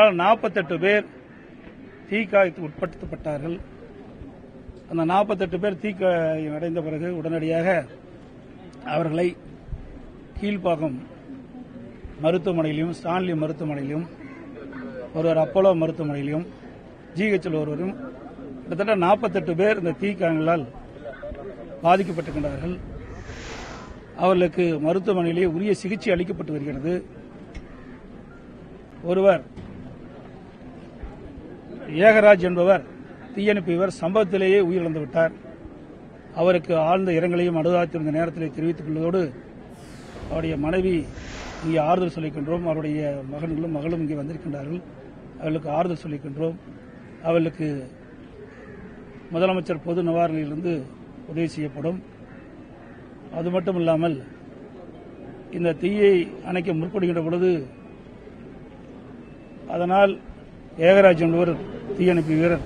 நாற்பத்தெட்டு பேர் தீக்காயத்து உட்படுத்தப்பட்டார்கள். அந்த நாற்பத்தெட்டு பேர் தீக்காயம் அடைந்த பிறகு உடனடியாக அவர்களை கீழ்ப்பாக்கம் மருத்துவமனையிலும் ஸ்டான்லி மருத்துவமனையிலும் ஒருவர் அப்போலோ மருத்துவமனையிலும் ஜிஹெச்சில் ஒருவரும் கிட்டத்தட்ட நாற்பத்தெட்டு பேர் இந்த தீக்காயங்களால் பாதிக்கப்பட்டிருக்கின்றார்கள். அவர்களுக்கு மருத்துவமனையிலேயே உரிய சிகிச்சை அளிக்கப்பட்டு வருகிறது. ஒருவர் ஏகராஜ் என்பவர் தீயணைப்பிவர் சம்பவத்திலேயே உயிரிழந்து விட்டார் அவருக்கு ஆழ்ந்த இரங்கலையும் அனுதாத்திருந்த நேரத்தில் தெரிவித்துக் கொள்வதோடு அவருடைய மனைவி இங்கே ஆறுதல் சொல்லிக்கின்றோம். அவருடைய மகன்களும் மகளும் இங்கே வந்திருக்கின்றார்கள். அவர்களுக்கு ஆறுதல் சொல்லிக்கின்றோம். அவர்களுக்கு முதலமைச்சர் பொது நிவாரணியிலிருந்து உதவி செய்யப்படும். அது மட்டும் இல்லாமல் இந்த தீயை அணைக்க முற்படுகின்ற பொழுது அதனால் ஏகராஜ் என்பவர் தீயணைப்பு வீரர்.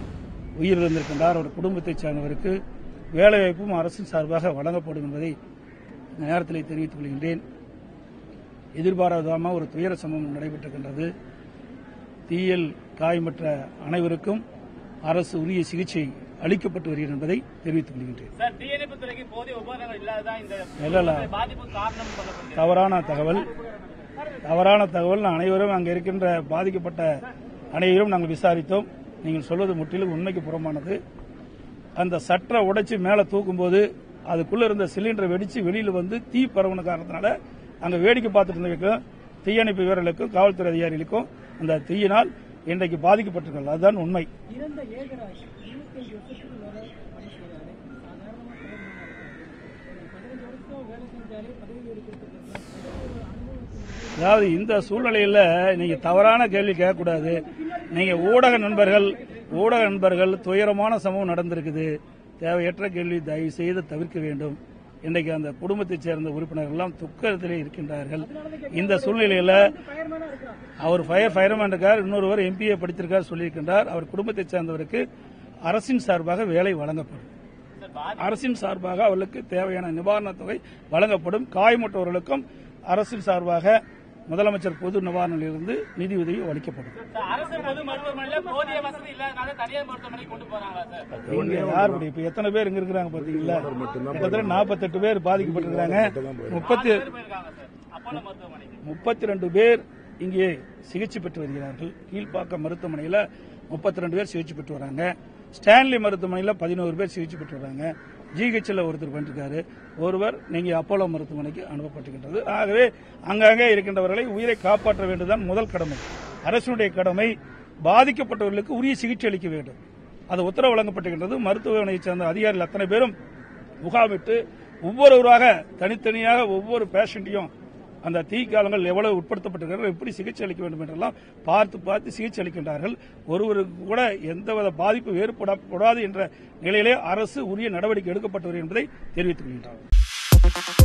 உயிரிழந்திருக்கின்றார். அவர் குடும்பத்தைச் சார்ந்தவருக்கு வேலைவாய்ப்பும் அரசின் சார்பாக வழங்கப்படும் என்பதை இந்த நேரத்தில் தெரிவித்துக் கொள்கின்றேன். எதிர்பாராதமாக ஒரு துயர சம்பவம் நடைபெற்றிருக்கின்றது. தீயல் காயமற்ற அனைவருக்கும் அரசு உரிய சிகிச்சை அளிக்கப்பட்டு வருகிறது என்பதை தெரிவித்துக் கொள்கின்றேன். தவறான தகவல். தவறான தகவல். அனைவரும் அங்கே இருக்கின்ற பாதிக்கப்பட்ட அனைவரும் நாங்கள் விசாரித்தோம். நீங்கள் சொல்வது முற்றிலும் உண்மைக்கு புறமானது அந்த சற்றை உடைச்சு மேலே தூக்கும்போது அதுக்குள்ள இருந்த சிலிண்டர் வெடிச்சு வெளியில் வந்து தீ பரவுன காரணத்தினால அங்க வேடிக்கை பார்த்துட்டு இருந்தவங்களுக்கும் தீயணைப்பு வீரர்களுக்கும் காவல்துறை அதிகாரிகளுக்கும் அந்த தீயினால் இன்றைக்கு பாதிக்கப்பட்டிருக்கிறது. அதுதான் உண்மை. வேலை செஞ்சாலே பதவி அதாவது இந்த சூழ்நிலையில் நீங்க தவறான கேள்வி கேட்கக்கூடாது. நீங்க ஊடக நண்பர்கள் ஊடக நண்பர்கள் துயரமான சம்பவம் நடந்திருக்குது. தேவையற்ற கேள்வி தயவு செய்து தவிர்க்க வேண்டும். இன்றைக்கு அந்த குடும்பத்தைச் சேர்ந்த உறுப்பினர்கள் எல்லாம் துக்கத்திலே இருக்கின்றார்கள். இந்த சூழ்நிலையில அவர் ஃபயர் ஃபயர்மேன் இருக்கார் இன்னொருவர் எம்பிஏ படித்திருக்கார் சொல்லியிருக்கின்றார். அவர் குடும்பத்தைச் சேர்ந்தவருக்கு அரசின் சார்பாக வேலை வழங்கப்படும். அரசின் சார்பாக அவர்களுக்கு தேவையான நிவாரணத் தொகை வழங்கப்படும். காயமுற்றவர்களுக்கும் அரசின் சார்பாக முதலமைச்சர் பொது நிவாரணத்திலிருந்து நிதி உதவி அளிக்கப்படும். சார், அரசு பொது மருத்துவமனையில போதிய வசதி இல்லாதனால தனியார் மருத்துவமனைக்கு கொண்டு போறாங்களா சார்? இங்க யார் இப்படி- இப்ப எத்தனை பேர் இங்க இருக்கிறாங்க பாத்தீங்களா? கிட்டத்தட்ட நாற்பத்தெட்டு பேர் பாதிக்கப்பட்டிருக்காங்க முப்பத்தி பேர் போயிருக்காங்க சார் அப்போலோ மருத்துவமனைக்கு. முப்பத்தி ரெண்டு பேர் இங்கே சிகிச்சை பெற்று வருகிறார்கள். கீழ்ப்பாக்கம் மருத்துவமனையில் முப்பத்தி ரெண்டு பேர் சிகிச்சை பெற்று வராங்க. ஸ்டான்லி மருத்துவமனையில் பதினோரு பேர் சிகிச்சை பெற்றுறாங்க ஜிஹெச்சில் ஜிஹெச்ல ஒருத்தர் பண்ணிருக்காரு. ஒருவர் நீங்க அப்போலோ மருத்துவமனைக்கு அனுப்பப்பட்டுகின்றது ஆகவே அங்கங்கே இருக்கின்றவர்களை உயிரை காப்பாற்ற வேண்டியதுதான் முதல் கடமை. அரசுடைய கடமை பாதிக்கப்பட்டவர்களுக்கு உரிய சிகிச்சை அளிக்க வேண்டும். அது உத்தரவு வழங்கப்பட்டுகின்றது மருத்துவமனையைச் சேர்ந்த அதிகாரிகள் அத்தனை பேரும் முகாமிட்டு ஒவ்வொருவராக தனித்தனியாக ஒவ்வொரு பேஷண்ட்டையும் அந்த தீக்காலங்கள் எவ்வளவு உட்படுத்தப்பட்டிருக்கிறார்கள் எப்படி சிகிச்சை அளிக்க வேண்டும் என்றெல்லாம் பார்த்து பார்த்து சிகிச்சை அளிக்கின்றார்கள். ஒருவருக்கு கூட எந்தவித பாதிப்பு ஏற்படக்கூடாது என்ற நிலையிலே அரசு உரிய நடவடிக்கை எடுக்கப்பட்டு என்பதை தெரிவித்துக் கொள்கின்றார்கள்